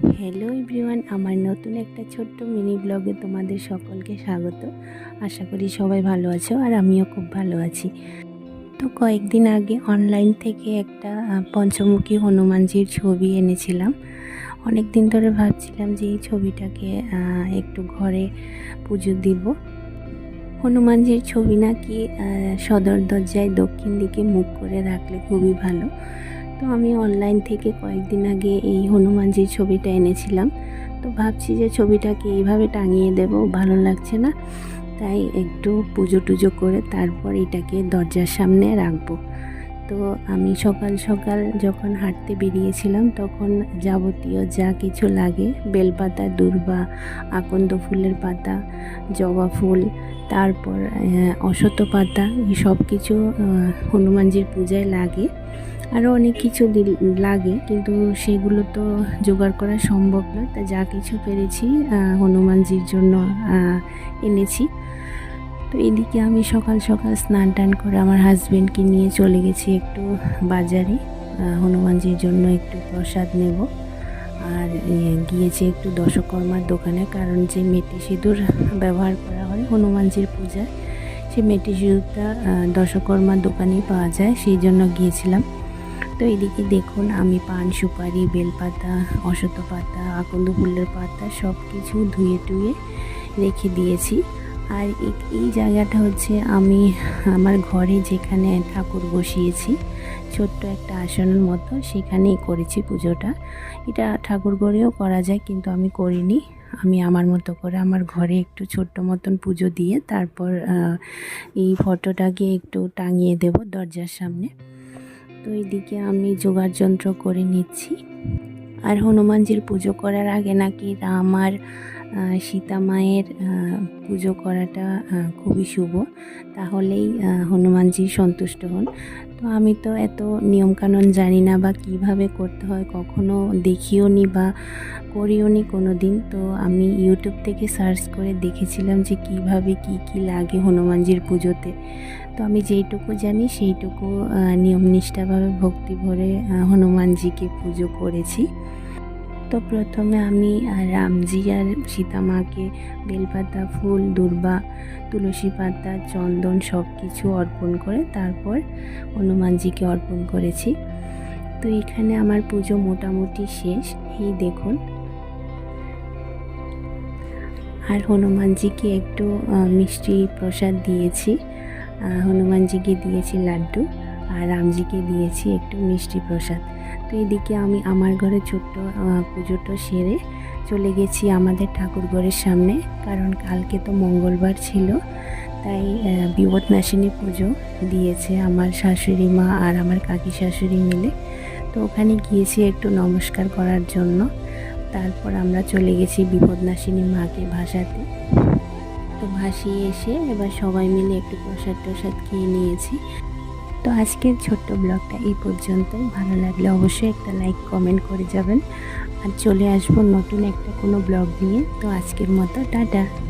Hello everyone আমার নতুন একটা ছোট্ট মিনি ব্লগে তোমাদের সকলকে স্বাগত। আশা করি সবাই ভালো আছো আর আমিও খুব ভালো আছি। তো কয়েকদিন আগে অনলাইন থেকে একটা পঞ্চমুখী হনুমানজির ছবি এনেছিলাম। অনেক দিন ধরে ভাবছিলাম যে এই ছবিটাকে একটু ঘরে পুজো দিব। হনুমানজির ছবি নাকি সদর দরজায় দক্ষিণ দিকে মুখ করে রাখলে খুবই ভালো। তো আমি অনলাইন থেকে কয়েকদিন আগে এই হনুমানজির ছবিটা এনেছিলাম। তো ভাবছি যে ছবিটাকে এইভাবে টাঙিয়ে দেব, ভালো লাগছে না। তাই একটু পুজো টুজো করে তারপর এটাকে দরজার সামনে রাখব। তো আমি সকাল সকাল যখন হাঁটতে বেরিয়েছিলাম, তখন যাবতীয় যা কিছু লাগে, বেলপাতা, দূর্বা, আকন্দ ফুলের পাতা, জবা ফুল, তারপর অশত পাতা, এই সব কিছু হনুমানজির পূজায় লাগে। আরও অনেক কিছু লাগে, কিন্তু সেগুলো তো জোগাড় করা সম্ভব নয়। তা যা কিছু পেরেছি হনুমানজির জন্য এনেছি। তো এদিকে আমি সকাল সকাল স্নান টান করে আমার হাজব্যান্ডকে নিয়ে চলে গেছি একটু বাজারে হনুমানজির জন্য একটু প্রসাদ নেব। আর গিয়েছি একটু দশকর্মার দোকানে, কারণ যে মেটি সিঁদুর ব্যবহার করা হয় হনুমানজির পূজায় সেই মেটি সিঁদুরটা দশকর্মার দোকানেই পাওয়া যায়, সেই জন্য গিয়েছিলাম। তো এদিকে দেখুন, আমি পান, সুপারি, বেলপাতা অশত পাতা, আকন্দ ফুলের পাতা সব কিছু ধুয়ে টুয়ে রেখে দিয়েছি। আর এই- জায়গাটা হচ্ছে আমি আমার ঘরে যেখানে ঠাকুর বসিয়েছি, ছোট্ট একটা আসনের মতো, সেখানেই করেছি পুজোটা। এটা ঠাকুর ঘরেও করা যায় কিন্তু আমি করিনি। আমি আমার মতো করে আমার ঘরে একটু ছোট্ট মতন পুজো দিয়ে তারপর এই ফটোটাকে একটু টাঙিয়ে দেব দরজার সামনে। তো এইদিকে আমি জোগাড় যন্ত্র করে নিচ্ছি। আর হনুমানজির পুজো করার আগে নাকি রাম আর সীতা মায়ের পুজো করাটা খুবই শুভ। তাহলেই হনুমানজি সন্তুষ্ট হন। তো আমি তো এত নিয়মকানুন জানি না বা কীভাবে করতে হয়, কখনো দেখিও নি বা করিও নি কোনো দিন তো আমি ইউটিউব থেকে সার্চ করে দেখেছিলাম যে কীভাবে কি কি লাগে হনুমানজির পুজোতে। তো আমি যেইটুকু জানি সেইটুকু নিয়ম নিষ্ঠাভাবে ভক্তি ভরে হনুমানজিকে পুজো করেছি। তো প্রথমে আমি রামজি আর সীতামাকে বেলপাতা, ফুল, দুর্বা, তুলসী পাতা, চন্দন সব কিছু অর্পণ করে তারপর হনুমানজিকে অর্পণ করেছি। তো এখানে আমার পুজো মোটামুটি শেষ। এই দেখুন। আর হনুমানজিকে একটু মিষ্টি প্রসাদ দিয়েছি। হনুমানজিকে দিয়েছি লাড্ডু আর রামজিকে দিয়েছি একটু মিষ্টি প্রসাদ। তো এদিকে আমি আমার ঘরে ছোট্ট পুজোটা সেরে চলে গেছি আমাদের ঠাকুর ঘরের সামনে, কারণ কালকে তো মঙ্গলবার ছিল, তাই বিপদনাশিনী পুজো দিয়েছে আমার শাশুড়ি মা আর আমার কাকি শাশুড়ি মিলে। তো ওখানে গিয়েছি একটু নমস্কার করার জন্য, তারপর আমরা চলে গেছি বিপদনাশিনী মাকে ভাসাতে। তো ভাসিয়ে এসে এবার সবাই মিলে একটু প্রসাদ টসাদ খেয়ে নিয়েছি। তো আজকের ছোট্ট ব্লগটা এই পর্যন্ত ভালো লাগলে অবশ্যই একটা লাইক কমেন্ট করে যাবেন। আর চলে আসব নতুন একটা কোনো ব্লগ নিয়ে। তো আজকের মতো, টাটা।